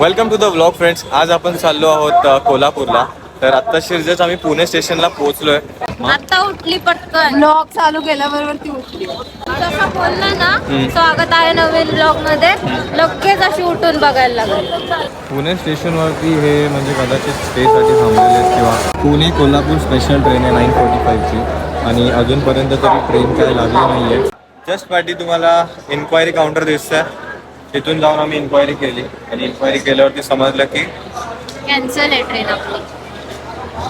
Welcome to the blog friends आज आपण चाललो आहोत कोल्हापूरला. तर आत्ता शिरजच आम्ही पुणे स्टेशनला पोहोचलोय. आता उठली पटकन. ब्लॉग चालू केल्याबरोबर ती उठली. तसं बोललं ना स्वागत आहे नवीन ब्लॉगमध्ये लगेच अशी उठून बघायला लागली. पुणे स्टेशनवरती हे म्हणजे कदाचित स्टेसाठी थांबलेले आहेत किंवा पुणे कोल्हापूर स्पेशल ट्रेन आहे नाईन फोर्टी फाईव्हची आणि अजूनपर्यंत तरी ट्रेन काय लागली नाही आहे जस्ट पाठी तुम्हाला इन्क्वायरी काउंटर दिसतंय. तिथून जाऊन आम्ही इन्क्वायरी केली. आणि इन्क्वायरी केल्यावरती समजलं की कॅन्सल आहे ट्रेन आपली.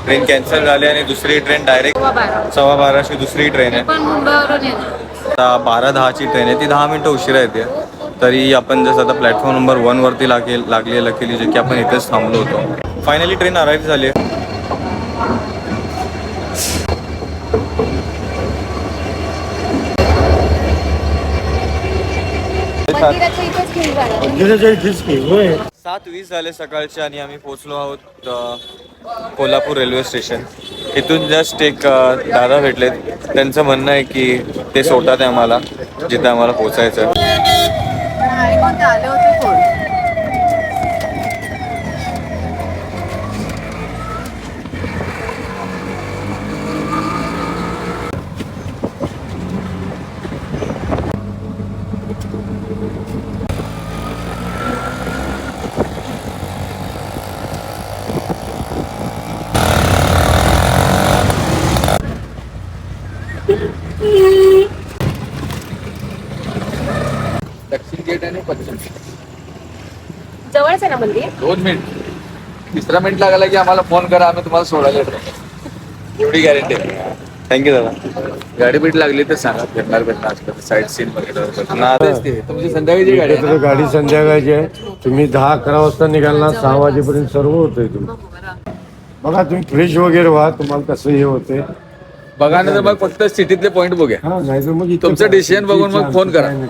ट्रेन कॅन्सल झाली आणि दुसरी ट्रेन डायरेक्ट सव्वा बाराची दुसरी ट्रेन आहे. पण मुंबईवरून येणार. आता बारा दहाची ट्रेन आहे. ती दहा मिनटं उशिरा येते तरी आपण जसं आता प्लॅटफॉर्म नंबर वनवरती लागेल लागली लकीली जे की आपण इथेच थांबलो होतो. फायनली ट्रेन अराईव्ह झाली आहे. मंदिराच्या इथेच घेऊन जाणार. सात वीस झाले सकाळचे आणि आम्ही पोहोचलो आहोत अ, कोल्हापूर रेल्वे स्टेशन. इथून जस्ट एक अ, दादा भेटलेत. त्यांचं म्हणणं आहे की ते सोडतात आहे आम्हाला जिथे आम्हाला पोचायचं आहे. आणि कोणते आले होते? दक्षिण गेट आणि पश्चिम जवळच आहे ना मंदिर? दोन मिनिट. तिसरा मिनिट लागला की आम्हाला फोन करा आम्ही तुम्हाला सोडायला येतो. एवढी गॅरंटी आहे. थँक्यू दादा. गाडी बीट लागली तर सांगा फिरणार फिरणार असलं साईड सीन वगैरे. तुमची संध्याकाळची गाडी आहे ना? गाडी संध्याकाळची आहे. तुम्ही दहा अकरा वाजता निघाल ना सहा वाजेपर्यंत सर्व होतंय तुम्ही बघा तुम्ही फ्रेश वगैरे व्हा तुम्हाला कसं हे होते बघा ना तर मग फक्त सिटीतले पॉईंट बघूया. हा नाही तर मग इथं तुमचं decision बघून मग phone करा. नाही.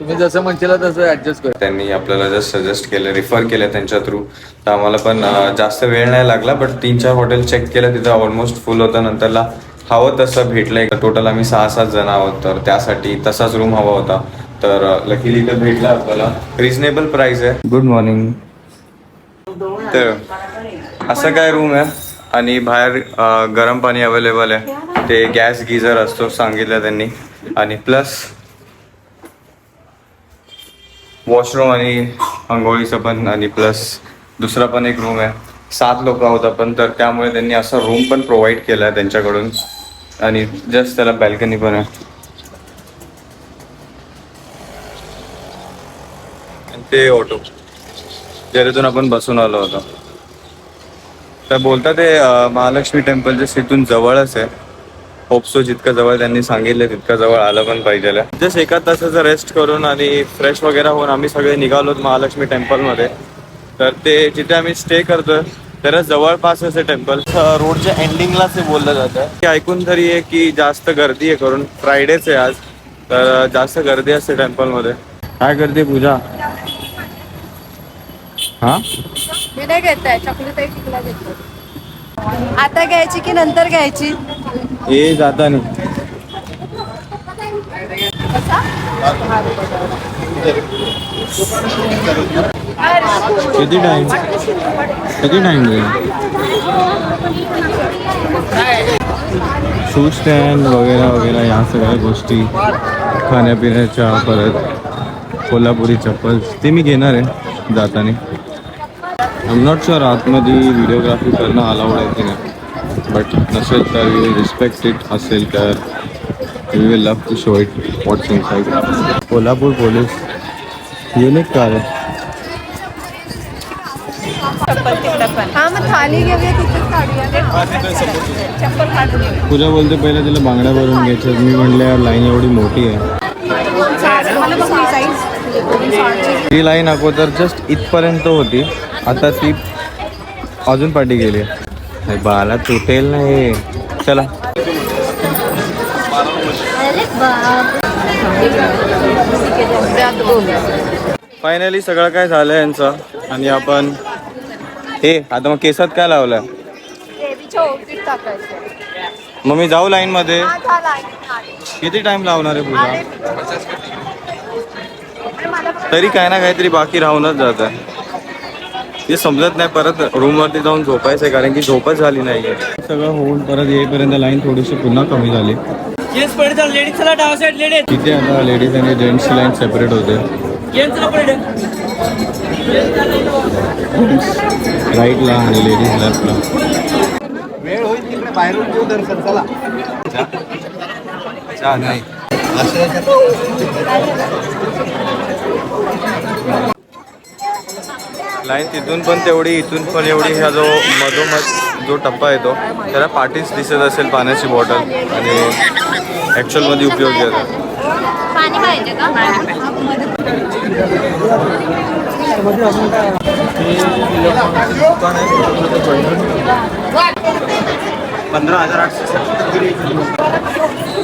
तुम्ही जसं म्हणशील तसं ऍडजस्ट करा. त्यांनी आपल्याला जस्ट सजेस्ट केलं रिफर केलं त्यांच्या थ्रू तर आम्हाला पण अं, जास्त वेळ नाही लागला बट तीन चार हॉटेल चेक केलं तिथं ऑलमोस्ट फुल होतं. नंतरला हवं तसं भेटलंय. टोटल आम्ही सहा सात जण आहोत तर त्यासाठी तसाच रूम हवा होता. तर लकीली इथं भेटला आपल्याला. रिझनेबल प्राइस आहे. गुड मॉर्निंग तर असं काय रूम आहे? आणि बाहेर गरम पाणी अवेलेबल आहे. ते गॅस गिझर असतो सांगितलं त्यांनी. आणि प्लस वॉशरूम आणि आंघोळीचं पण आणि प्लस दुसरा पण एक रूम आहे. सात लोक आहोत आपण तर त्यामुळे त्यांनी असा रूम पण प्रोव्हाइड केला आहे त्यांच्याकडून. आणि जस्ट त्याला बॅल्कनी पण आहे. ते ऑटो ज्याच्यातून आपण बसून आलो होतो तर बोलता ते महालक्ष्मी टेम्पल जस्ट इथून जवळच आहे. होपसो जितकं जवळ त्यांनी सांगितलं तितकं जवळ आलं पण पाहिजे जस्ट एका तासाचं रेस्ट करून आणि फ्रेश वगैरे होऊन आम्ही सगळे निघालो महालक्ष्मी टेम्पलमध्ये तर ते जिथे आम्ही स्टे करतोय तर जवळपासच आहे टेम्पल रोडच्या एंडिंगलाच हे बोललं जातं. की ऐकून तरी आहे की जास्त गर्दी आहे करून. फ्रायडेच आहे आज. तर जास्त गर्दी असते टेम्पलमध्ये काय करते पूजा? हा? मी नाही घेत आहे चॉकलेट आहे घेतो आता घ्यायची की नंतर घ्यायची? हे जाता नाही. किती टाइम किती टाइम फूड स्टँड वगैरे वगैरे या सगळ्या गोष्टी. खाण्यापिण्याच्या परत कोल्हापुरी चप्पल. ते मी घेणार आहे जाताना. आय नॉट शुअर आतमध्ये व्हिडिओग्राफी करणं अलाउड आहे की नाही. बट नसेल तर वी विल रिस्पेक्ट इट असेल तर we will love to show it what's inside Kolhapur police unique car आहे. हा. पूजा बोलते पहिले तिला बांगड्या भरून घ्यायच्या मी म्हटलं लाईन एवढी मोठी आहे. ही ही ती लाईन अगोदर जस्ट इथपर्यंत होती. आता ती अजून पाठी गेली आहे. बाला तुटेल नाही चला. फायनली सगळं काय झालं यांचं? आणि आपण हे आता मग केसात काय लावलं? मग मी जाऊ लाईन मध्ये किती टाइम लावणार आहे पूजा? तरी काय ना काहीतरी बाकी राहूनच जात. आहे ते समजत नाही परत रूमवरती जाऊन झोपायचं आहे कारण की झोपच झाली नाही सगळं होऊन परत येईपर्यंत लाईन थोडीशी पुन्हा कमी झाली. तिथे आता लेडीज आणि जेंट्सची लाईन सेपरेट होते. जेंट्स पडे राईटला आणि लेडीज लेफ्टला वेळ होईल तिकडे बाहेरून घेऊ दर्शन चला. नाही. लाईन तिथून पण तेवढी इथून पण एवढी ह्या जो मधोमध जो टप्पा येतो त्याला पाठीच दिसत असेल पाण्याची बॉटल आणि ॲक्च्युअलमध्ये उपयोगी आहे पाणी पाहिजे का? पंधरा हजार आठशे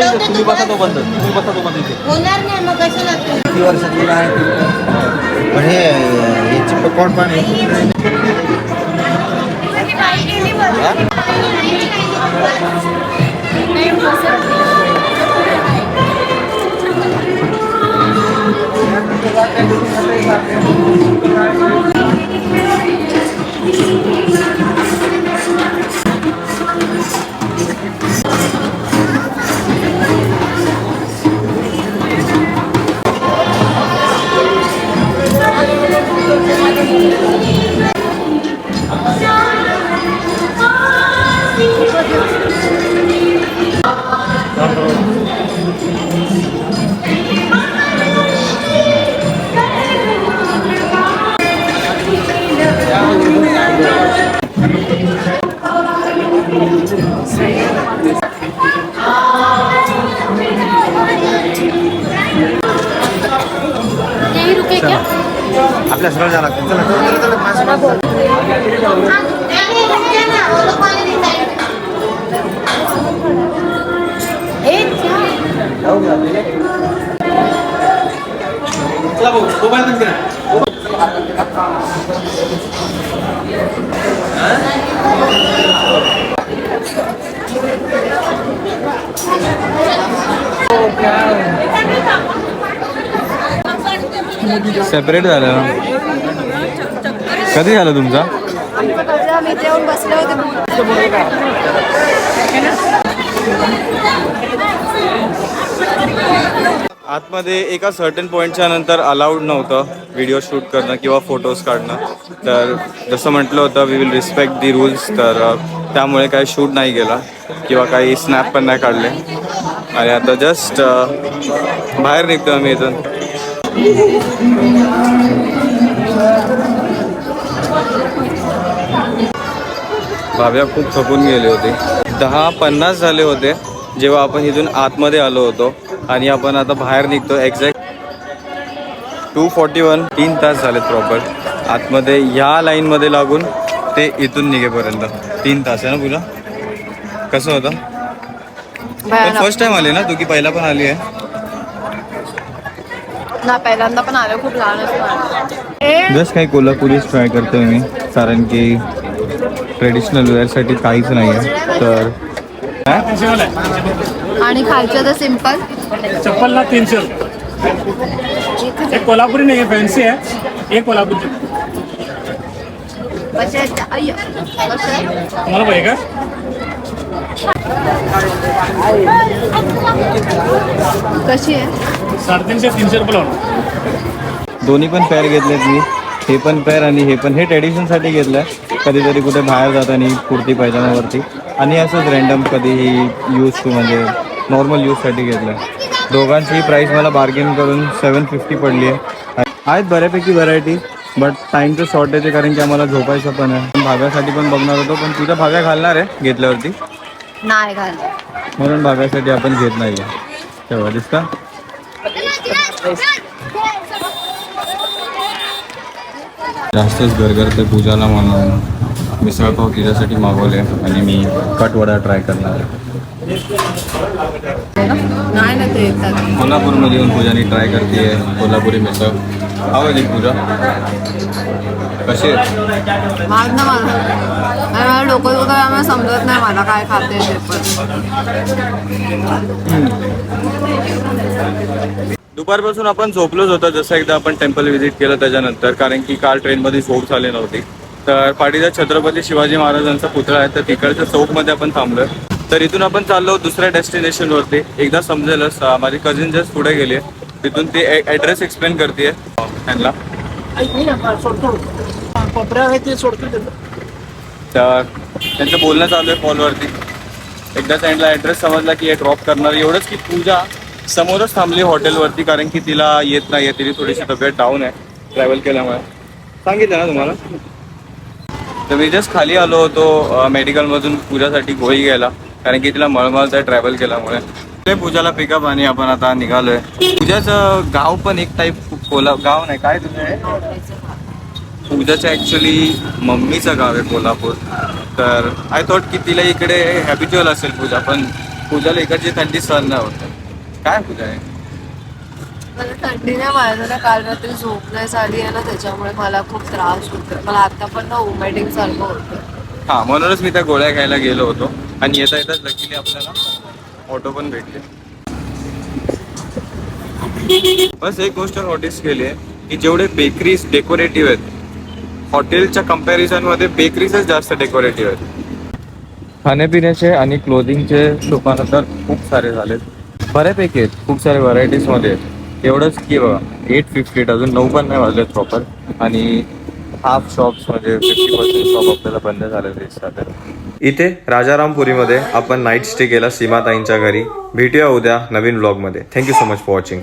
पाच दिदी सन शाईला तुम्ही बसा तो बंद तुम्ही बसा तो बंद इथे होणार नाही मग कशाला किती वर्षातून आहे ते? पण हे याची पकवान पण आहे आपल्या सरळ जायला लागतं चला चला, चला, चला, मास्क- चला भाऊ मोबाईल बंद करा सेपरेट झालं? कधी झालं तुमचा? आतमध्ये एका सर्टन पॉईंटच्या नंतर अलाउड नव्हतं व्हिडिओ शूट करणं किंवा फोटोज काढणं. तर जसं म्हटलं होतं we will respect the rules तर त्यामुळे काही शूट नाही गेला किंवा काही स्नॅप पण नाही काढले. आणि आता जस्ट बाहेर निघतो आम्ही इथून. भाव्या खूप थकून गेले होते. दहा पन्नास झाले होते जेव्हा आपण इथून आतमध्ये आलो होतो. आणि आपण आता बाहेर निघतो एक्झॅक्ट टू फॉर्टी वन तीन तास झालेत प्रॉपर आतमध्ये ह्या लाईनमध्ये लागून ते इथून निघेपर्यंत. तीन तास आहे ना तुला कसं होतं? फर्स्ट टाइम आली ना तू की पहिला पण आली आहे? ना पहिल्यांदा पण आलं खूप लहान जस्ट काही कोल्हापुरीच ट्राय करतोय मी कारण की ट्रेडिशनल वेअरसाठी काहीच नाही आहे तर काय? आणि खालचं तर सिंपल चप्पल ना तीनशे रुपये. एक कोल्हापुरी नाही फॅन्सी आहे. एक कोल्हापुरी. तुम्हाला पाहिजे का? कशी आहे? साडेतीनशे तीनशे रुपये लावणार दोन्ही पण पेअर घेतलेत मी. हे पण पेअर आणि हे पण हे ट्रेडिशनसाठी घेतलं आहे कधीतरी कुठे बाहेर जाताना कुर्ती पायजामावरती. आणि असंच रँडम कधीही यूज टू म्हणजे नॉर्मल यूजसाठी घेतलं आहे दोघांची प्राईस मला बार्गेन करून सेवन फिफ्टी पडली आहे. आहेत बऱ्यापैकी व्हरायटी बट टाईमचं शॉर्टेज आहे कारण की आम्हाला झोपायचं पण आहे. भाव्यासाठी पण बघणार होतो पण तुझ्या भाव्या घालणार आहे घेतल्यावरती. नाही घाल म्हणून भाव्यासाठी आपण घेत नाही आहे तेव्हा दिसता? जास्तच गरगर तर पूजाला म्हणून मिसळपाव तिच्यासाठी मागवले आणि मी कटवडा ट्राय करणार कोल्हापूरमध्ये येऊन पूजाने ट्राय करते कोल्हापुरी मिसळ. आवडली पूजा? कशी? माग ना मला. मला डोकं दुखत आम्हाला समजत नाही मला काय खाते ते पण. दुपारपासून आपण झोपलोच होतो जसं एकदा आपण टेम्पल व्हिजिट केलं त्याच्यानंतर कारण की काल ट्रेनमध्ये झोप झाली नव्हती. तर पाटीचा छत्रपती शिवाजी महाराजांचा पुतळा आहे तर तिकडच्या चौकमध्ये आपण थांबलोय. तर इथून आपण चाललो दुसऱ्या डेस्टिनेशनवरती एकदा समजेलच माझी कझिन जस्ट पुढे गेली तिथून ती ॲड्रेस एक्सप्लेन करते त्यांना. तर त्यांचं बोलणं चालू आहे कॉलवरती एकदा त्यांना ॲड्रेस समजला की हे ड्रॉप करणार. एवढंच की पूजा समोरच थांबली हॉटेलवरती कारण की तिला येत नाही तिची थोडीशी तब्येत डाऊन आहे ट्रॅव्हल केल्यामुळे. सांगितलं ना तुम्हाला? तर मी जस्ट खाली आलो होतो मेडिकलमधून पूजासाठी गोळी घ्यायला. कारण की तिला मळमळत आहे ट्रॅव्हल केल्यामुळे. ते पूजाला पिकअप आणि आपण आता निघालोय. पूजाचं गाव पण एक टाईप कोला गाव नाही काय तुझं पूजाचं ॲक्च्युली मम्मीचं गाव आहे कोल्हापूर. तर आय थॉट की तिला इकडे हॅबिच्युअल असेल पूजा पण पूजाला इकडची थंडी सहन नाही होत. काय पूजा आहे? मला थंडी नाही माझ्या ना काल रात्री झोप नाही झाली आहे ना त्याच्यामुळे मला खूप त्रास होतो मला आता पण ना ओमॅटिक सारखं होतं हां म्हणूनच मी त्या गोळ्या घ्यायला गेलो होतो. आणि येता येताच लकीली आपल्याला ऑटो पण भेटले. बस एक गोष्ट नोटीस केली आहे की जेवढे बेकरीज डेकोरेटिव्ह आहेत हॉटेलच्या कम्पॅरिझनमध्ये बेकरीजच जास्त डेकोरेटिव्ह आहेत. खाण्यापिण्याचे आणि क्लोदिंगचे दुकानं तर खूप सारे झालेत. बऱ्यापैकी आहेत खूप सारे व्हरायटीजमध्ये आहेत. एवढंच की बघा एट फिफ्टी अजून नऊ पण नाही वाजलेत प्रॉपर आणि हाफ शॉप्स म्हणजे फिफ्टी पर्सेंट शॉप आपल्याला बंद झालेले दिसतात. इथे राजारामपुरीमध्ये आपण नाईट स्टे केला सीमाताईंच्या घरी. भेटूया उद्या नवीन ब्लॉगमध्ये thank you so much for watching